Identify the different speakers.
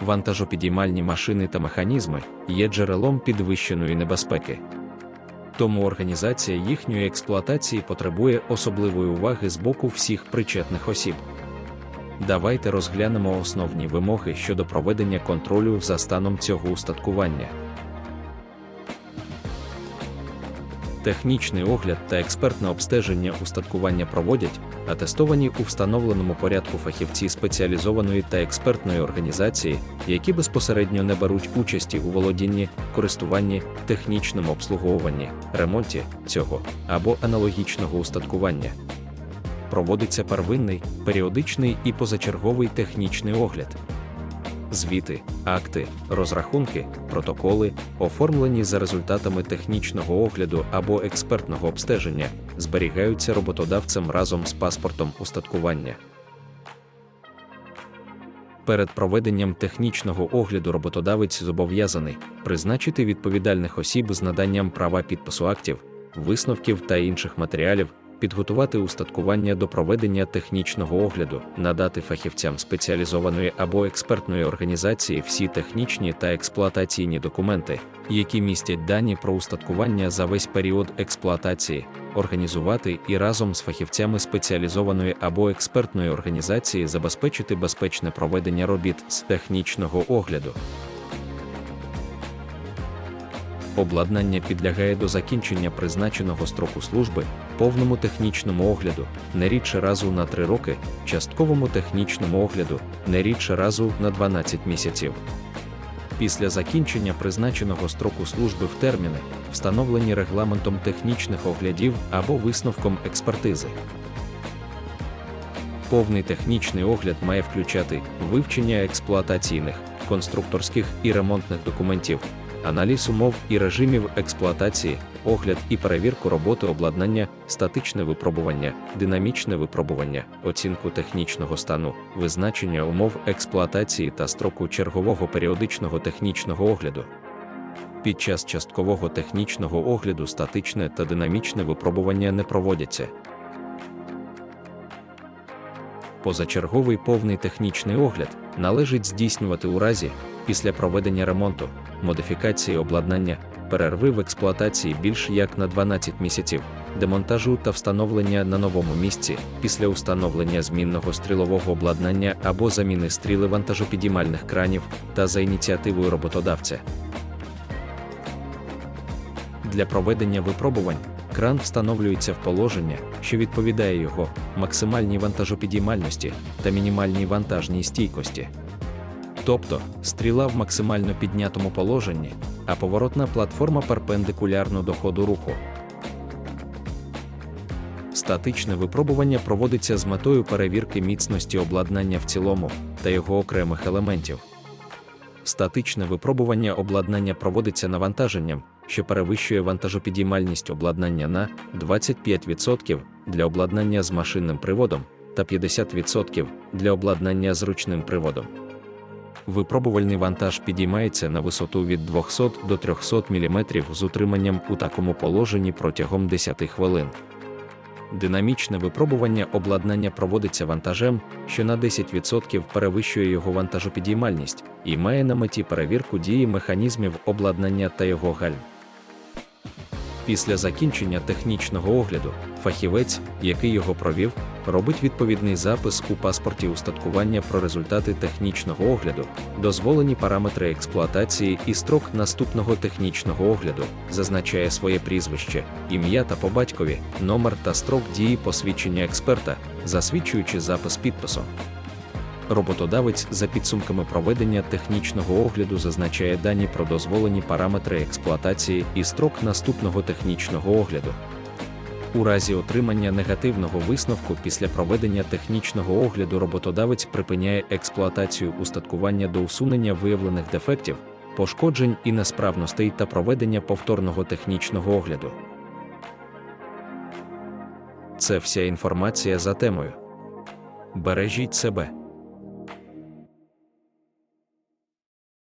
Speaker 1: Вантажопідіймальні машини та механізми є джерелом підвищеної небезпеки. Тому організація їхньої експлуатації потребує особливої уваги з боку всіх причетних осіб. Давайте розглянемо основні вимоги щодо проведення контролю за станом цього устаткування. Технічний огляд та експертне обстеження устаткування проводять атестовані у встановленому порядку фахівці спеціалізованої та експертної організації, які безпосередньо не беруть участі у володінні, користуванні, технічному обслуговуванні, ремонті цього або аналогічного устаткування. Проводиться первинний, періодичний і позачерговий технічний огляд. Звіти, акти, розрахунки, протоколи, оформлені за результатами технічного огляду або експертного обстеження, зберігаються роботодавцем разом з паспортом устаткування. Перед проведенням технічного огляду роботодавець зобов'язаний призначити відповідальних осіб з наданням права підпису актів, висновків та інших матеріалів, підготувати устаткування до проведення технічного огляду, надати фахівцям спеціалізованої або експертної організації всі технічні та експлуатаційні документи, які містять дані про устаткування за весь період експлуатації, організувати і разом з фахівцями спеціалізованої або експертної організації забезпечити безпечне проведення робіт з технічного огляду. Обладнання підлягає до закінчення призначеного строку служби, повному технічному огляду, не рідше разу на 3 роки, частковому технічному огляду, не рідше разу на 12 місяців. Після закінчення призначеного строку служби в терміни, встановлені регламентом технічних оглядів або висновком експертизи. Повний технічний огляд має включати вивчення експлуатаційних, конструкторських і ремонтних документів, аналіз умов і режимів експлуатації, огляд і перевірку роботи обладнання, статичне випробування, динамічне випробування, оцінку технічного стану, визначення умов експлуатації та строку чергового періодичного технічного огляду. Під час часткового технічного огляду статичне та динамічне випробування не проводяться. Позачерговий повний технічний огляд належить здійснювати у разі після проведення ремонту, модифікації обладнання, перерви в експлуатації більш як на 12 місяців, демонтажу та встановлення на новому місці після установлення змінного стрілового обладнання або заміни стріли вантажопідіймальних кранів та за ініціативою роботодавця. Для проведення випробувань кран встановлюється в положення, що відповідає його максимальній вантажопідіймальності та мінімальній вантажній стійкості. Тобто стріла в максимально піднятому положенні, а поворотна платформа перпендикулярно до ходу руху. Статичне випробування проводиться з метою перевірки міцності обладнання в цілому та його окремих елементів. Статичне випробування обладнання проводиться навантаженням, що перевищує вантажопідіймальність обладнання на 25% для обладнання з машинним приводом та 50% для обладнання з ручним приводом. Випробувальний вантаж підіймається на висоту від 200 до 300 мм з утриманням у такому положенні протягом 10 хвилин. Динамічне випробування обладнання проводиться вантажем, що на 10% перевищує його вантажопідіймальність і має на меті перевірку дії механізмів обладнання та його гальм. Після закінчення технічного огляду фахівець, який його провів, робить відповідний запис у паспорті устаткування про результати технічного огляду, дозволені параметри експлуатації і строк наступного технічного огляду, зазначає своє прізвище, ім'я та по батькові, номер та строк дії посвідчення експерта, засвідчуючи запис підписом. Роботодавець за підсумками проведення технічного огляду зазначає дані про дозволені параметри експлуатації і строк наступного технічного огляду. У разі отримання негативного висновку після проведення технічного огляду роботодавець припиняє експлуатацію устаткування до усунення виявлених дефектів, пошкоджень і несправностей та проведення повторного технічного огляду. Це вся інформація за темою. Бережіть себе.